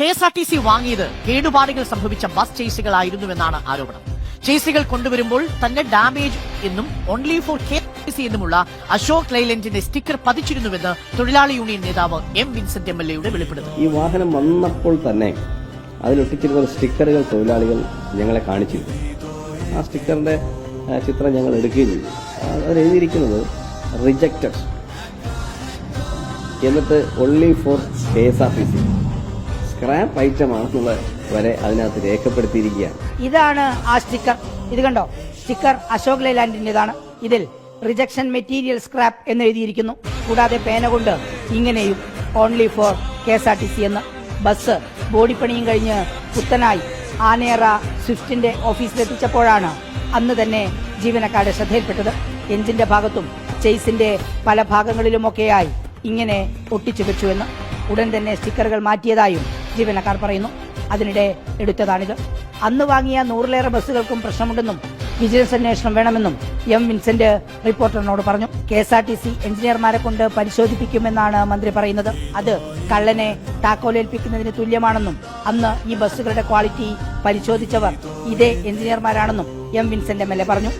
K S R T C വാങ്ങിയത് കേടുപാടുകൾ സംഭവിച്ച ബസ് ചേസികളായിരുന്നുവെന്നാണ് ആരോപണം. ചേസികൾ കൊണ്ടുവരുമ്പോൾ തന്നെ ഡാമേജ് എന്നും ഓൺലി ഫോർ കെ സി എന്നുമുള്ള അശോക് ലൈലൻഡിന്റെ സ്റ്റിക്കർ പതിച്ചിരുന്നുവെന്ന് തൊഴിലാളി യൂണിയൻ നേതാവ് എം വിൻസെന്റ് എം എൽ എയുടെ വെളിപ്പെടുത്തൽ. ഈ വാഹനം വന്നപ്പോൾ തന്നെ അതിലൊട്ടിച്ചിരുന്ന സ്റ്റിക്കറുകൾ തൊഴിലാളികൾ ഞങ്ങളെ കാണിച്ചിരുന്നു. ആ സ്റ്റിക്കറിന്റെ ചിത്രം ഞങ്ങൾ എടുക്കുകയും ചെയ്തു. അതിൽ എഴുതിയിരിക്കുന്നത് റിജക്റ്റഡ് എന്നിട്ട് only for K S R T C scrap item ആണെന്നുള്ള വരെ അതിനകത്ത് രേഖപ്പെടുത്തിയിരിക്കുകയാണ്. ഇതാണ് ആ സ്റ്റിക്കർ ഇത് കണ്ടോ? സ്റ്റിക്കർ അശോക് ലൈലാൻഡിന്റേതാണ് ഇതിൽ റിജക്ഷൻ മെറ്റീരിയൽ സ്ക്രാപ്പ് എന്ന് എഴുതിയിരിക്കുന്നു. കൂടാതെ പേന കൊണ്ട് ഇങ്ങനെയും only for K S R T C എന്ന്. ബസ് ബോഡിപ്പണിയും കഴിഞ്ഞ് പുത്തനായി ആനേറ സ്വിഫ്റ്റിന്റെ ഓഫീസിലെത്തിച്ചപ്പോഴാണ് അന്ന് തന്നെ ജീവനക്കാരുടെ ശ്രദ്ധയിൽപ്പെട്ടത്. എഞ്ചിന്റെ ഭാഗത്തും ചെയ്സിന്റെ പല ഭാഗങ്ങളിലുമൊക്കെയായി ഇങ്ങനെ ഒട്ടിച്ചു വെച്ചുവെന്ന് ഉടൻ തന്നെ സ്റ്റിക്കറുകൾ മാറ്റിയതായും ജീവനക്കാർ പറയുന്നു. അതിനിടെ എടുത്തതാണിത്. അന്ന് വാങ്ങിയ നൂറിലേറെ ബസ്സുകൾക്കും പ്രശ്നമുണ്ടെന്നും വിജിലൻസ് അന്വേഷണം വേണമെന്നും എം വിൻസെന്റ് റിപ്പോർട്ടറിനോട് പറഞ്ഞു. K S R T C എഞ്ചിനീയർമാരെ കൊണ്ട് പരിശോധിപ്പിക്കുമെന്നാണ് മന്ത്രി പറയുന്നത്. അത് കള്ളനെ താക്കോലേൽപ്പിക്കുന്നതിന് തുല്യമാണെന്നും അന്ന് ഈ ബസ്സുകളുടെ ക്വാളിറ്റി പരിശോധിച്ചവർ ഇതേ എഞ്ചിനീയർമാരാണെന്നും എം വിൻസെന്റ് എം പറഞ്ഞു.